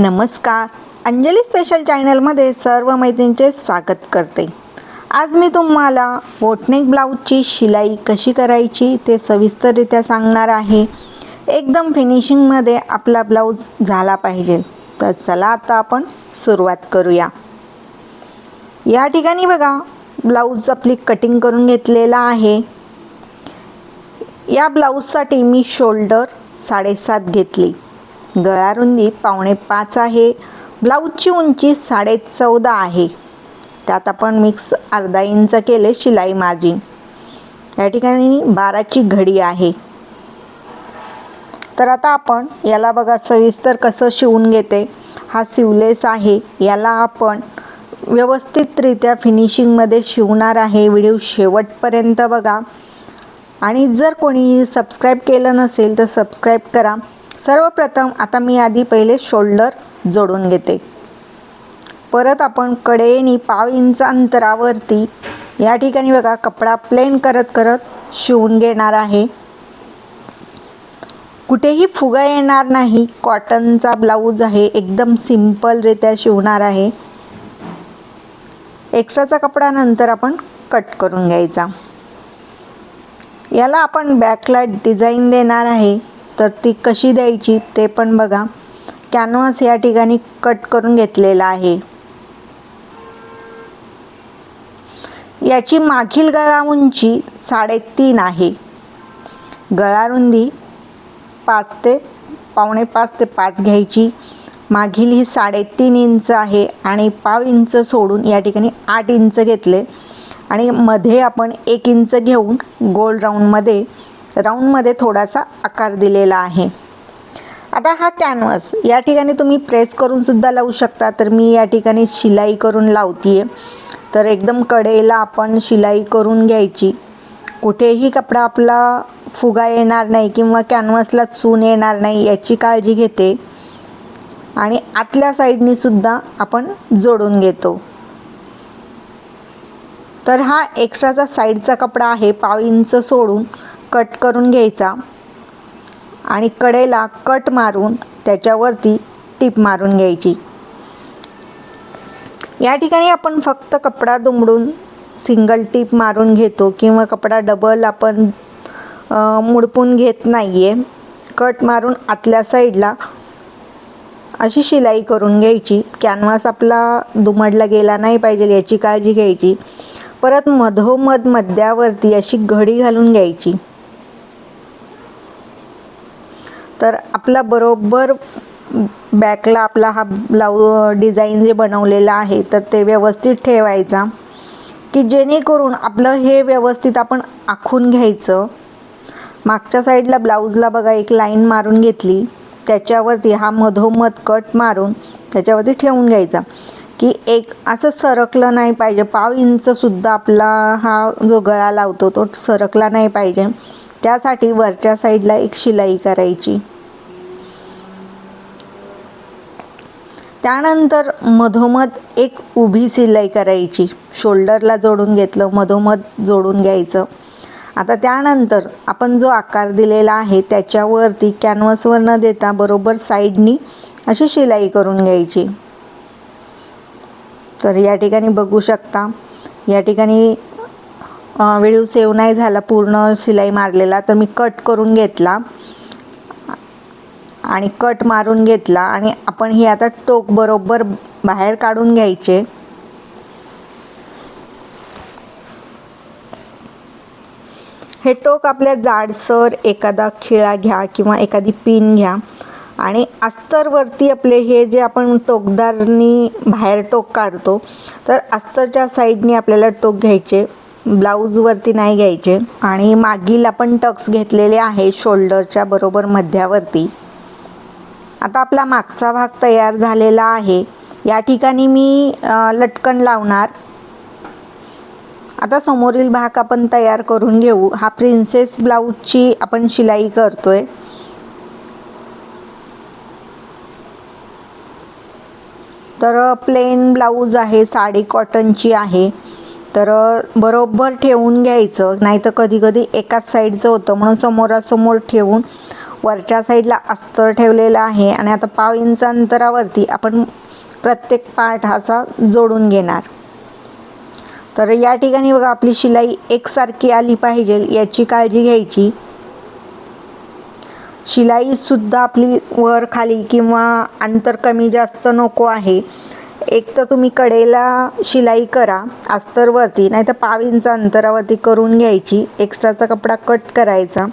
नमस्कार. अंजली स्पेशल चॅनलमध्ये सर्व मैत्रिणींचे स्वागत करते. आज मी तुम्हाला बोटनेक ब्लाऊजची शिलाई कशी करायची ते सविस्तररित्या सांगणार आहे. एकदम फिनिशिंगमध्ये आपला ब्लाऊज झाला पाहिजे. तर चला आता आपण सुरुवात करूया. या ठिकाणी बघा ब्लाऊज आपली कटिंग करून घेतलेला आहे. या ब्लाऊजसाठी मी शोल्डर साडेसात घेतली. गळा रुंदी पावणे पाच आहे. ब्लाऊजची उंची साडे चौदा आहे. त्यात आपण मिक्स अर्धा इंच केले शिलाई मार्जिन या ठिकाणी बाराची घडी आहे. तर आता आपण याला बघा सविस्तर कसं शिवून घेते. हा सिवलेस आहे. याला आपण व्यवस्थितरित्या फिनिशिंगमध्ये शिवणार आहे. व्हिडिओ शेवटपर्यंत बघा. आणि जर कोणी सबस्क्राईब केलं नसेल तर सबस्क्राईब करा. सर्वप्रथम आता मी आधी पहिले शोल्डर जोडून घेते. परत आपण कडेनी पाव इंच अंतरावरती या ठिकाणी बघा कपडा प्लेन करत करत शिवून घेणार आहे. कुठेही फुगा येणार नाही. कॉटनचा ब्लाऊज आहे एकदम सिम्पलरित्या शिवणार आहे. एक्स्ट्राचा कपडा नंतर आपण कट करून घ्यायचा. याला आपण बॅकला डिझाईन देणार आहे. तर ती कशी द्यायची ते पण बघा. कॅनव्हास या ठिकाणी कट करून घेतलेला आहे. याची मागील गळा उंची साडेतीन आहे. गळा रुंदी पाच ते पावणे पाच ते पाच घ्यायची. मागील ही साडेतीन इंच आहे आणि पाव इंच सोडून या ठिकाणी आठ इंच घेतले. आणि मध्ये आपण एक इंच घेऊन गोल राऊंडमध्ये राऊंडमध्ये थोडासा आकार दिलेला आहे. आता हा कॅनव्हास या ठिकाणी तुम्ही प्रेस करून सुद्धा लावू शकता. तर मी या ठिकाणी शिलाई करून लावते तर एकदम कडेला आपण शिलाई करून घ्यायची. कुठेही कपडा आपला फुगा येणार नाही किंवा कॅनव्हसला चून येणार नाही याची काळजी घेते. आणि आतल्या साईडनी सुद्धा आपण जोडून घेतो. तर हा एक्स्ट्राचा साईडचा कपडा आहे पाव इंच सोडून. कट करून घ्यायचा आणि कडेला कट मारून त्याच्यावरती टीप मारून घ्यायची. या ठिकाणी आपण फक्त कपडा दुमडून सिंगल टीप मारून घेतो किंवा कपडा डबल आपण मुडपून घेत नाही आहे कट मारून आतल्या साईडला अशी शिलाई करून घ्यायची. कॅनव्हास आपला दुमडला गेला नाही पाहिजे याची काळजी घ्यायची. परत मधोमध मध्यावरती अशी घडी घालून घ्यायची. तर आपला बरोबर बॅकला आपला हा ब्लाऊ डिझाईन जे बनवलेला आहे तर ते व्यवस्थित ठेवायचा. की जेणेकरून आपलं हे व्यवस्थित आपण आखून घ्यायचं. मागच्या साईडला ब्लाऊजला बघा एक लाईन मारून घेतली. त्याच्यावरती हा मधोमध कट मारून त्याच्यावरती ठेवून घ्यायचा. की एक असं सरकलं नाही पाहिजे. पाव इंचसुद्धा आपला हा जो गळा लावतो तो सरकला नाही पाहिजे. त्यासाठी वरच्या साईडला एक शिलाई करायची. त्यानंतर मधोमध एक उभी शिलाई करायची. शोल्डरला जोडून घेतलं मधोमध जोडून घ्यायचं. आता त्यानंतर आपण जो आकार दिलेला आहे त्याच्यावरती कॅनव्हसवर न देता बरोबर साईडनी अशी शिलाई करून घ्यायची. तर या ठिकाणी बघू शकता या ठिकाणी वेळीव सेव नाही झाला पूर्ण शिलाई मारलेला तर मी कट करून घेतला. आणि कट मारून घेतला. आणि आपण ही आता टोक बरोबर बाहेर काढून घ्यायचे. हे टोक आपल्या जाडसर एखादा खिळा घ्या किंवा एखादी पिन घ्या. आणि अस्तरवरती आपले हे जे आपण टोकदारनी बाहेर टोक काढतो तर अस्तरच्या साईडनी आपल्याला टोक घ्यायचे. ब्लाऊजवरती नाही घ्यायचे. आणि मागील आपण टक्स घेतलेले आहे शोल्डरच्या बरोबर मध्यावरती. आता आपला मागचा भाग तयार झालेला आहे. या ठिकाणी मी लटकन लावणार. आता समोरील भाग आपण तयार करून घेऊ. हा प्रिन्सेस ब्लाऊजची आपण शिलाई करतोय. तर प्लेन ब्लाऊज आहे साडी कॉटनची आहे. तर बरोबर ठेवून घ्यायचं. नाही तर कधी कधी एकाच साईडचं होतं. म्हणून समोरासमोर ठेवून वरच्या साईडला अस्तर ठेवलेलं आहे. आणि आता पाव इंच अंतरावरती आपण प्रत्येक पार्ट असा जोडून घेणार. तर या ठिकाणी बघा आपली शिलाई एकसारखी आली पाहिजे. याची काळजी घ्यायची. शिलाईसुद्धा आपली वर खाली किंवा अंतर कमी जास्त नको आहे. एक तर तुम्ही कडेला शिलाई करा अस्तरवरती नाही तर पाव इंच अंतरावरती करून घ्यायची एक्स्ट्राचा कपडा कट करायचा.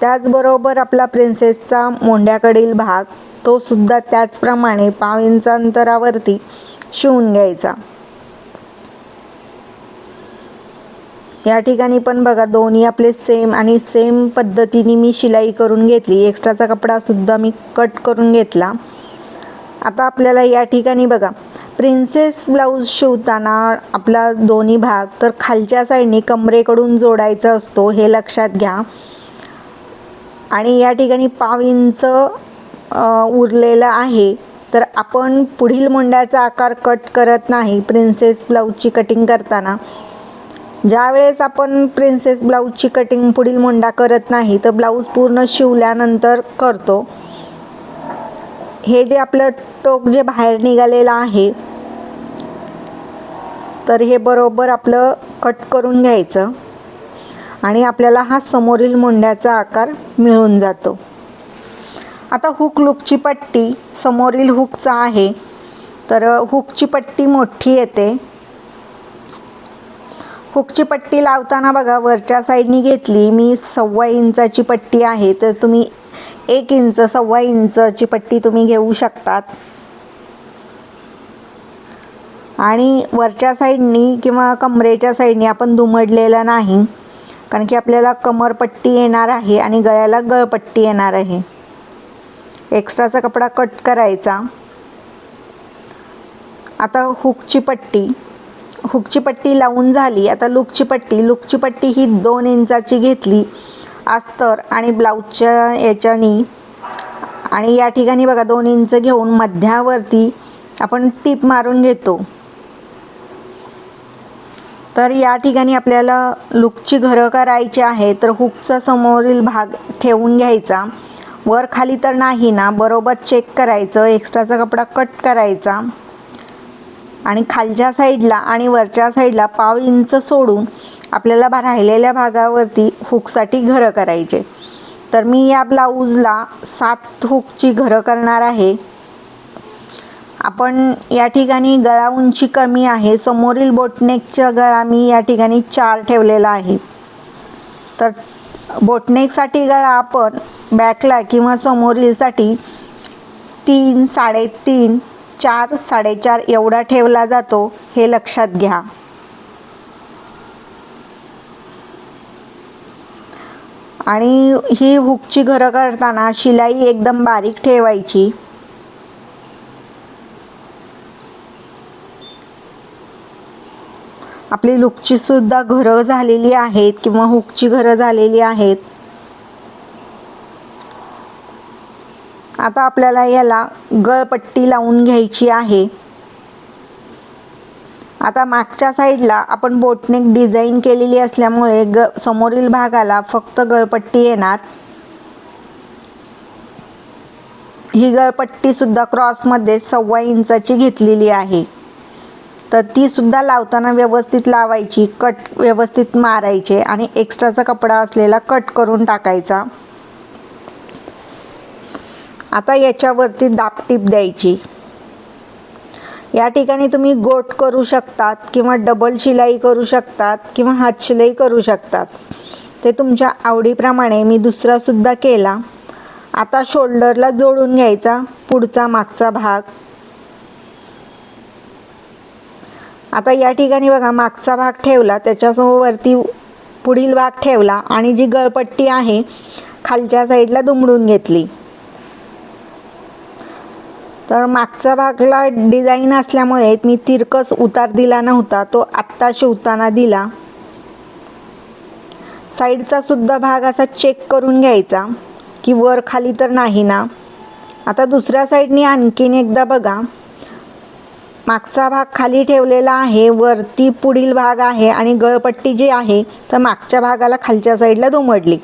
त्याचबरोबर आपला प्रिन्सेसचा मोंढ्याकडील भाग तो सुद्धा त्याचप्रमाणे पाव इंच अंतरावरती शिवून घ्यायचा. या ठिकाणी पण बघा दोन्ही आपले सेम आणि सेम पद्धतीने मी शिलाई करून घेतली. एक्स्ट्राचा कपडा सुद्धा मी कट करून घेतला. आता आपल्याला या ठिकाणी बघा. प्रिन्सेस ब्लाऊज शिवताना आपला दोन्ही भाग तर खालच्या साईडने कमरेकडून जोडायचा असतो हे लक्षात घ्या. आणि या ठिकाणी पाव इंच उरलेलं आहे. तर आपण पुढील मुंड्याचा आकार कट करत नाही प्रिन्सेस ब्लाऊजची कटिंग करताना. ज्यावेळेस आपण प्रिन्सेस ब्लाऊजची कटिंग पुढील मुंडा करत नाही तर ब्लाऊज पूर्ण शिवल्यानंतर करतो. हे जे आपलं टोक जे बाहेर निघालेलं आहे तर हे बरोबर आपलं कट करून घ्यायचं. आणि आपल्याला हा समोरील मुंड्याचा आकार मिळून जातो. आता हुक लुकची पट्टी समोरील हुकचा आहे तर हुकची पट्टी मोठी येते. हुकची पट्टी लावताना बघा वरच्या साईडनी घेतली मी सव्वा इंचाची पट्टी आहे तर तुम्ही एक इंच सव्वा इंचची पट्टी तुम्ही घेऊ शकतात. आणि वरच्या साईडनी किंवा कमरेच्या साईडनी आपण दुमडलेलं नाही कारण की आपल्याला कमरपट्टी येणार आहे आणि गळ्याला गळपट्टी येणार आहे. एक्स्ट्राचा कपडा कट करायचा. आता हुकची पट्टी. हुकची पट्टी लावून झाली. आता लुकची पट्टी. लुकची पट्टी ही दोन इंचाची घेतली. अस्तर आणि ब्लाऊजच्या याच्यानी आणि या ठिकाणी बघा दोन इंच घेऊन मध्यावरती आपण टीप मारून घेतो. तर या ठिकाणी आपल्याला लुकची घरं करायची आहे तर हुकचा समोरील भाग ठेवून घ्यायचा. वर खाली तर नाही ना बरोबर चेक करायचं एक्स्ट्राचा कपडा कट करायचा. आणि खालच्या साईडला आणि वरच्या साईडला पाव इंच सोडून आपल्याला भा- राहिलेल्या भागावरती हुकसाठी घरं करायचे. तर मी या ब्लाऊजला सात हुकची घरं करणार आहे. आपण या ठिकाणी गळा उंची कमी आहे. समोरील बोटनेकचा गळा मी या ठिकाणी चार ठेवलेला आहे. तर बोटनेकसाठी गळा आपण बॅकला किंवा समोरीलसाठी तीन साडेतीन चार साडेचार एवढा ठेवला जातो हे लक्षात घ्या. आणि ही हुकची घरं करताना शिलाई एकदम बारीक ठेवायची. आपली लुकची सुद्धा घरं झालेली आहेत किंवा हुकची घरं झालेली आहेत. आता आपल्याला याला गळपट्टी लावून घ्यायची आहे. आता मागच्या साईडला आपण बोटनेक डिझाईन केलेली असल्यामुळे ग समोरील भागाला फक्त गळपट्टी येणार. ही गळपट्टी सुद्धा क्रॉसमध्ये सव्वा इंचाची घेतलेली आहे. तर ती सुद्धा लावताना व्यवस्थित लावायची कट व्यवस्थित मारायचे आणि एक्स्ट्राचा कपडा असलेला कट करून टाकायचा. आता याच्यावरती दापटीप द्यायची. या ठिकाणी तुम्ही गोट करू शकतात किंवा डबल शिलाई करू शकतात किंवा हात शिलाई करू शकतात. ते तुमच्या आवडीप्रमाणे मी दुसरासुद्धा केला. आता शोल्डरला जोडून घ्यायचा पुढचा मागचा भाग. आता या ठिकाणी बघा मागचा भाग ठेवला त्याच्यासोबतवरती पुढील भाग ठेवला आणि जी गळपट्टी आहे खालच्या साईडला दुमडून घेतली. तर मागचा भागला डिझाईन असल्यामुळे मी तिरकस उतार दिला नव्हता तो आत्ता शिवताना दिला. साईडचा सुद्धा भाग असा चेक करून घ्यायचा की वर खाली तर नाही ना. आता दुसऱ्या साईडनी आणखीन एकदा बघा. मागचा भाग खाली ठेवलेला आहे वरती पुढील भाग आहे आणि गळपट्टी जी आहे तर मागच्या भागाला खालच्या साईडला दुमडली.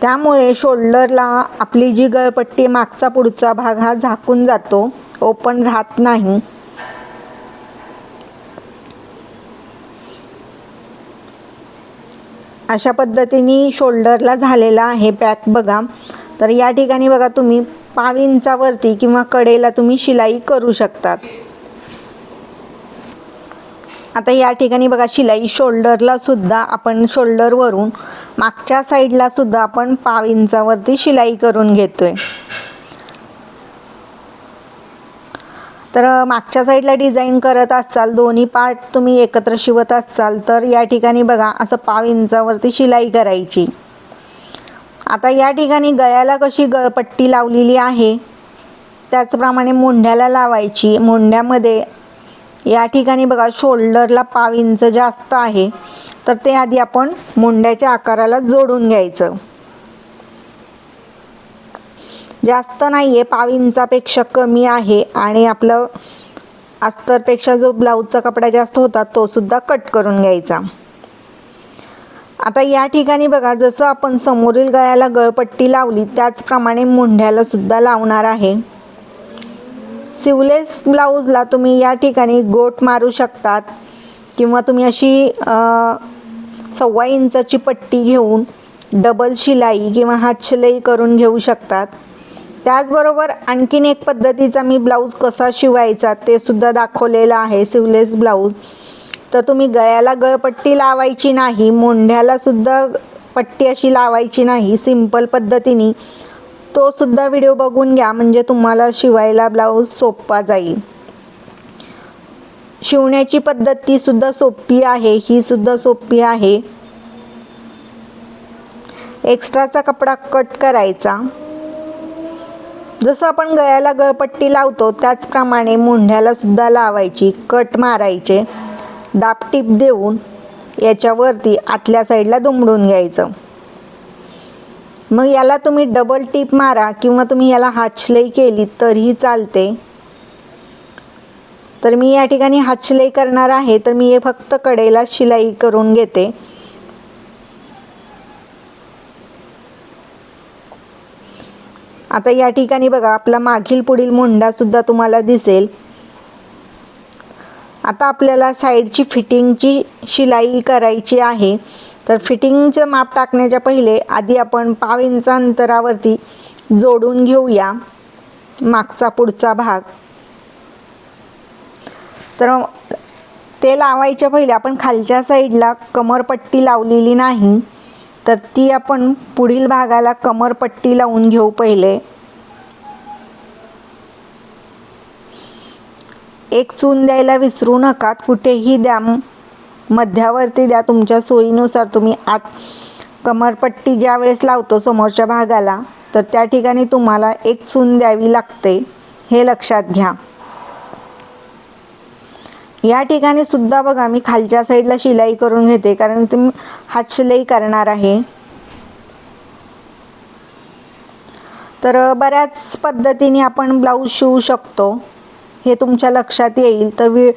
त्यामुळे शोल्डरला आपली जी गळपट्टी मागचा पुढचा भाग हा झाकून जातो ओपन राहत नाही. अशा पद्धतीने शोल्डरला झालेला आहे पॅक बघा. तर या ठिकाणी बघा तुम्ही पाव इंचावरती किंवा कडेला तुम्ही शिलाई करू शकतात. आता या ठिकाणी बघा शिलाई शोल्डरला सुद्धा आपण शोल्डरवरून मागच्या साईडला सुद्धा आपण पाव इंचावरती शिलाई करून घेतोय. तर मागच्या साईडला डिझाईन करत असाल दोन्ही पार्ट तुम्ही एकत्र शिवत असाल तर या ठिकाणी बघा असं पाव इंचावरती शिलाई करायची. आता या ठिकाणी गळ्याला कशी गळपट्टी लावलेली आहे त्याचप्रमाणे मुंढ्याला लावायची. मुंढ्यामध्ये या ठिकाणी बघा शोल्डरला पाव इंच जास्त आहे. तर ते आधी आपण मुंड्याच्या आकाराला जोडून घ्यायचं. जास्त नाही आहे पाव इंचापेक्षा कमी आहे आणि आपलं अस्तरपेक्षा जो ब्लाऊजचा कपडा जास्त होता तो सुद्धा कट करून घ्यायचा. आता या ठिकाणी बघा जसं आपण समोरील गळ्याला गळपट्टी लावली त्याचप्रमाणे मुंढ्याला सुद्धा लावणार आहे. सिवलेस ब्लाऊजला तुम्ही या ठिकाणी गोट मारू शकतात किंवा तुम्ही अशी सव्वा इंचाची पट्टी घेऊन डबल शिलाई किंवा हातशिलाई करून घेऊ शकतात. त्याचबरोबर आणखीन एक पद्धतीचा मी ब्लाऊज कसा शिवायचा ते सुद्धा दाखवलेलं आहे सिवलेस ब्लाऊज. तर तुम्ही गळ्याला गळपट्टी लावायची नाही मोंढ्याला सुद्धा पट्टी अशी लावायची नाही सिंपल पद्धतीने तो सुद्धा व्हिडिओ बघून घ्या म्हणजे तुम्हाला शिवायला ब्लाऊज सोपा जाईल. शिवण्याची पद्धत ती सुद्धा सोपी आहे ही सुद्धा सोपी आहे. एक्स्ट्राचा कपडा कट करायचा. जसं आपण गळ्याला गळपट्टी लावतो त्याचप्रमाणे मुंढ्याला सुद्धा लावायची कट मारायचे. दापटीप देऊन याच्यावरती आतल्या साईडला दुमडून घ्यायचं. मग याला तुम्ही डबल टीप मारा किंवा तुम्ही याला हातशिलाई केली तरीही चालते. तर मी या ठिकाणी हातशिलाई करणार आहे तर मी हे फक्त कडेला शिलाई करून घेते. आता या ठिकाणी बघा आपला मागील पुढील मुंडा सुद्धा तुम्हाला दिसेल. आता आपल्याला साईडची फिटिंगची शिलाई करायची आहे. तर फिटिंगचं माप टाकण्याच्या पहिले आधी आपण पाव इंच अंतरावरती जोडून घेऊया मागचा पुढचा भाग. तर ते लावायच्या पहिले आपण खालच्या साईडला कमरपट्टी लावलेली नाही तर ती आपण पुढील भागाला कमरपट्टी लावून घेऊ पहिले. एक चून द्यायला विसरू नका कुठेही द्या. मध्यावरती द्या तुमच्या सोयीनुसार तुम्ही आत कमरपट्टी ज्या वेळेस लावतो समोरच्या भागाला तर त्या ठिकाणी तुम्हाला एक चून द्यावी लागते. हे लक्षात घ्या. या ठिकाणी सुद्धा बघा मी खालच्या साईडला शिलाई करून घेते कारण तुम्ही हात शिलाई करणार आहे. तर बऱ्याच पद्धतीने आपण ब्लाऊज शिवू शकतो. हे तुमच्या लक्षात येईल. तर वि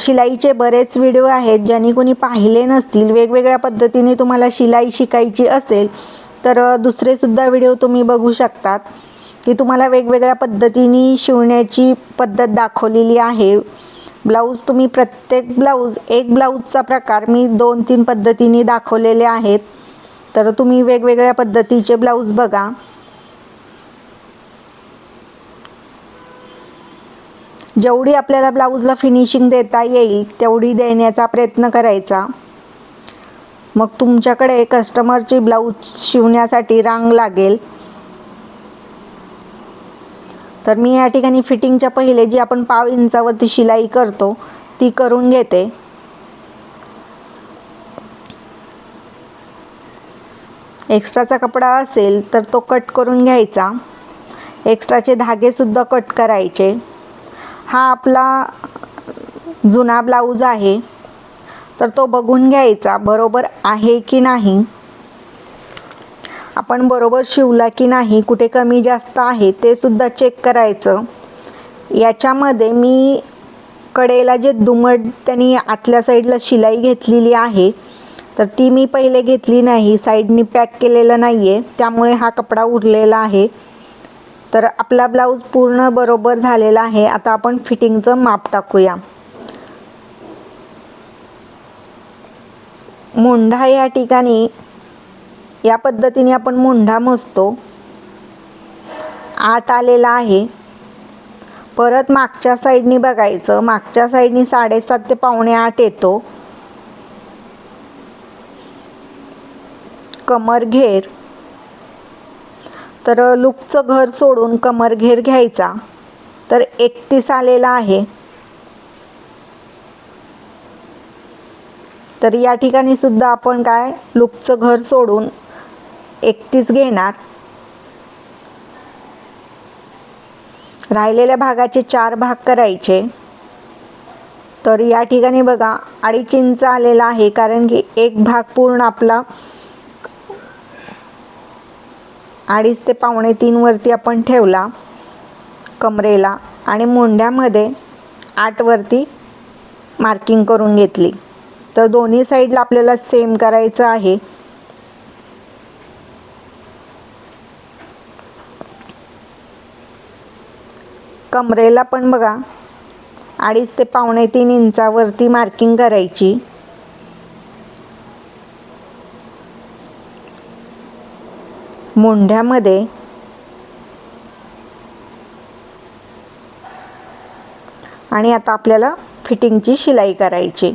शिलाईचे बरेच व्हिडिओ आहेत ज्यांनी कोणी पाहिले नसतील वेगवेगळ्या पद्धतीने तुम्हाला शिलाई शिकायची असेल तर दुसरेसुद्धा व्हिडिओ तुम्ही बघू शकतात. की तुम्हाला वेगवेगळ्या पद्धतीने शिवण्याची पद्धत दाखवलेली आहे. ब्लाऊज तुम्ही प्रत्येक ब्लाऊज एक ब्लाऊजचा प्रकार मी दोन तीन पद्धतीने दाखवलेले आहेत. तर तुम्ही वेगवेगळ्या पद्धतीचे ब्लाऊज बघा. जेवढी आपल्याला ब्लाऊजला फिनिशिंग देता येईल तेवढी देण्याचा प्रयत्न करायचा. मग तुमच्याकडे कस्टमरची ब्लाऊज शिवण्यासाठी रांग लागेल. तर मी या ठिकाणी फिटिंगच्या पहिले जी आपण पाव इंचावरती शिलाई करतो ती करून घेते. एक्स्ट्राचा कपडा असेल तर तो कट करून घ्यायचा. एक्स्ट्राचे धागेसुद्धा कट करायचे. हा आपला जुना ब्लाऊज आहे. तर तो बघून घ्यायचा बरोबर आहे की नाही? आपण बरोबर शिवला की नाही कुठे कमी जास्त आहे ते सुद्धा चेक करायचं. याच्यामध्ये मी कडेला जे दुमट त्यांनी आतल्या साईडला शिलाई घेतलेली आहे तर ती मी पहिले घेतली नाही साईडनी पॅक केलेलं नाही आहे त्यामुळे हा कपडा उरलेला आहे. तर आपला ब्लाऊज पूर्ण बरोबर झालेला आहे. आता आपण फिटिंगचं माप टाकूया. मुंढा या ठिकाणी या पद्धतीने आपण मोंढा मोजतो. आठ आलेला आहे. परत मागच्या साईडनी बघायचं. मागच्या साईडनी साडेसात ते पावणे आठ येतो. कमर घेर. तर लुकचं घर सोडून कमर घेर घ्यायचा. तर एकतीस आलेला आहे. तर या ठिकाणी सुद्धा आपण काय? लुकचं घर सोडून एकतीस घेणार. राहिलेल्या भागाचे चार भाग करायचे. तर या ठिकाणी बघा अडीच इंच आलेला आहे कारण की एक भाग पूर्ण आपला अडीच ते पावणे तीनवरती आपण ठेवला कमरेला आणि मुंड्यामध्ये आठवरती मार्किंग करून घेतली. तर दोन्ही साईडला आपल्याला सेम करायचं आहे. कमरेला पण बघा अडीच ते पावणे तीन इंचावरती मार्किंग करायची. मुंढ्यामध्ये. आणि आता आपल्याला फिटिंगची शिलाई करायची.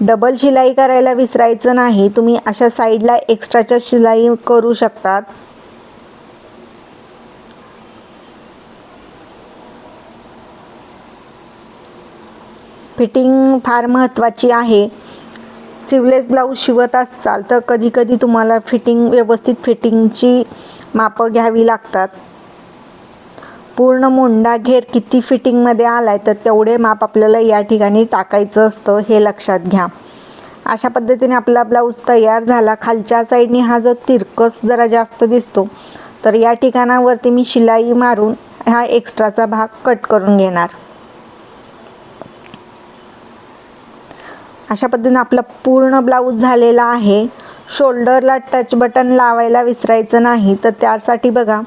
डबल शिलाई करायला विसरायचं नाही. तुम्ही अशा साईडला एक्स्ट्राच्या शिलाई करू शकतात. फिटिंग फार महत्त्वाची आहे. सिवलेस ब्लाऊज शिवत असाल तर कधी कधी तुम्हाला फिटिंग व्यवस्थित फिटिंगची मापं घ्यावी लागतात. पूर्ण मुंडा घेर किती फिटिंगमध्ये आला आहे तर तेवढे माप आपल्याला या ठिकाणी टाकायचं असतं हे लक्षात घ्या. अशा पद्धतीने आपला ब्लाऊज तयार झाला. खालच्या साईडने हा जर तिरकस जरा जास्त दिसतो तर या ठिकाणावरती मी शिलाई मारून हा एक्स्ट्राचा भाग कट करून घेणार. अशा पद्धतीने आपला पूर्ण ब्लाऊज झालेला आहे. शोल्डरला टच बटन लावायला विसरायचं नाही. तर त्यासाठी बघा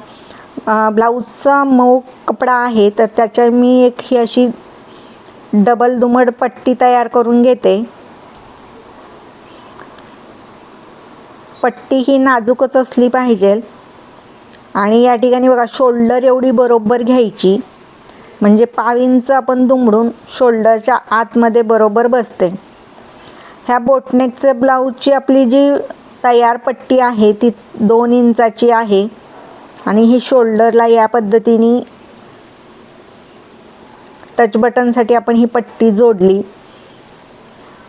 ब्लाऊजचा मऊ कपडा आहे तर त्याच्या मी एक ही अशी डबल दुमड पट्टी तयार करून घेते. पट्टी ही नाजूकच असली पाहिजे. आणि या ठिकाणी बघा शोल्डर एवढी बरोबर घ्यायची. म्हणजे पाविंच आपण दुमडून शोल्डरच्या आतमध्ये बरोबर बसते. ह्या बोटनेकचे ब्लाऊजची आपली जी तयार पट्टी आहे ती दोन इंचाची आहे. आणि ही शोल्डरला या पद्धतीने टच बटनसाठी आपण ही पट्टी जोडली.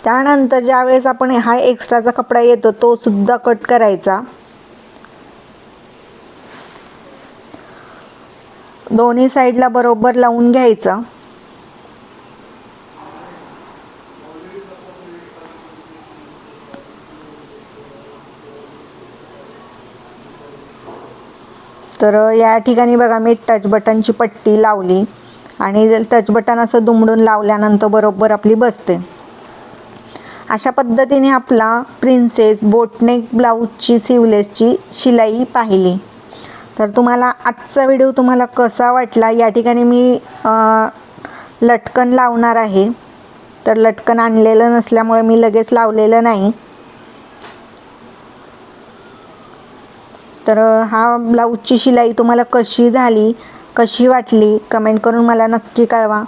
त्यानंतर ज्यावेळेस आपण हा एक्स्ट्राचा कपडा येतो तो सुद्धा कट करायचा. दोन्ही साईडला बरोबर लावून घ्यायचं. तर या ठिकाणी बघा मी टच बटनची पट्टी लावली आणि टच बटन असं दुमडून लावल्यानंतर बरोबर आपली बसते. अशा पद्धतीने आपला प्रिन्सेस बोटनेक ब्लाऊजची सिवलेसची शिलाई पाहिली. तर तुम्हाला आजचा व्हिडिओ तुम्हाला कसा वाटला? या ठिकाणी मी लटकन लावणार आहे. तर लटकन आणलेलं नसल्यामुळे मी लगेच लावलेलं नाही. तर हा ब्लाऊजची शिलाई तुम्हाला कशी झाली? कशी वाटली? कमेंट करून मला नक्की कळवा.